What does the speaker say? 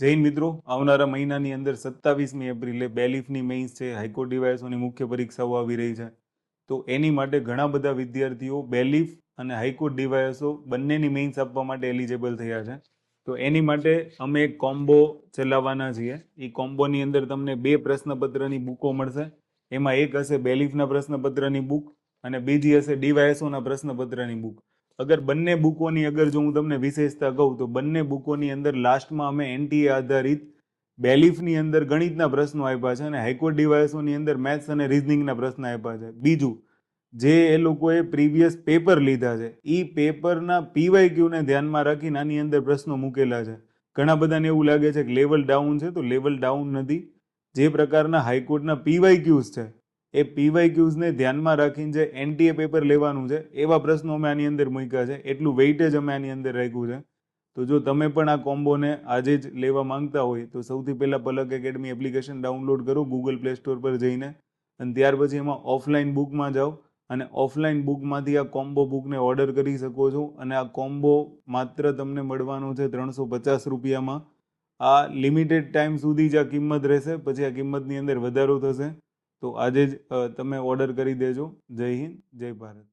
જૈન મિત્રો. આવનારા મહિનાની અંદર સત્તાવીસમી એપ્રિલે બેલીફની મેઇન્સ છે. હાઈકોર્ટ ડિવાઇસોની મુખ્ય પરીક્ષાઓ આવી રહી છે. તો એની માટે ઘણા બધા વિદ્યાર્થીઓ બેલીફ અને હાઈકોર્ટ ડિવાઇસો બંનેની મેઇન્સ આપવા માટે એલિજેબલ થયા છે. તો એની માટે અમે એક કોમ્બો ચલાવવાના છીએ. એ કોમ્બોની અંદર તમને બે પ્રશ્નપત્રની બુકો મળશે. એમાં એક હશે બેલીફના પ્રશ્નપત્રની બુક અને બીજી હશે ડીવાયએસઓના પ્રશ્નપત્રની બુક. અગર બંને બુકોની અગર જો હું તમને વિશેષતા કહું, તો બંને બુકોની અંદર લાસ્ટમાં અમે એનટીએ આધારિત બેલીફની અંદર ગણિતના પ્રશ્નો આપ્યા છે અને હાઈકોર્ટ ડિવાઇસોની અંદર મેથ્સ અને રિઝનિંગના પ્રશ્ન આપ્યા છે. બીજું, જે એ લોકોએ પ્રીવિયસ પેપર લીધા છે એ પેપરના પીવાય ક્યુને ધ્યાનમાં રાખીને આની અંદર પ્રશ્નો મૂકેલા છે. ઘણા બધાને એવું લાગે છે કે લેવલ ડાઉન છે, તો લેવલ ડાઉન નથી. જે પ્રકારના હાઈકોર્ટના પીવાય ક્યુઝ છે એ પીવાય ક્યુઝને ધ્યાનમાં રાખીને જે એનટીએ પેપર લેવાનું છે, એવા પ્રશ્નો અમે આની અંદર મૂક્યા છે. એટલું વેઇટેજ અમે આની અંદર રાખ્યું છે. તો જો તમે પણ આ કોમ્બોને આજે જ લેવા માંગતા હોય, તો સૌથી પહેલાં પલક એકેડમી એપ્લિકેશન ડાઉનલોડ કરો ગૂગલ પ્લે સ્ટોર પર જઈને. અને ત્યાર પછી એમાં ઓફલાઈન બુકમાં જાઓ. અને ઓફલાઈન બુકમાંથી આ કોમ્બો બુકને ઓર્ડર કરી શકો છો. અને આ કોમ્બો માત્ર તમને મળવાનો છે ત્રણસો પચાસ રૂપિયામાં. આ લિમિટેડ ટાઈમ સુધી જ આ કિંમત રહેશે. પછી આ કિંમતની અંદર વધારો થશે. તો આજે જ તમે ઓર્ડર કરી દેજો. જય હિન્દ જય ભારત.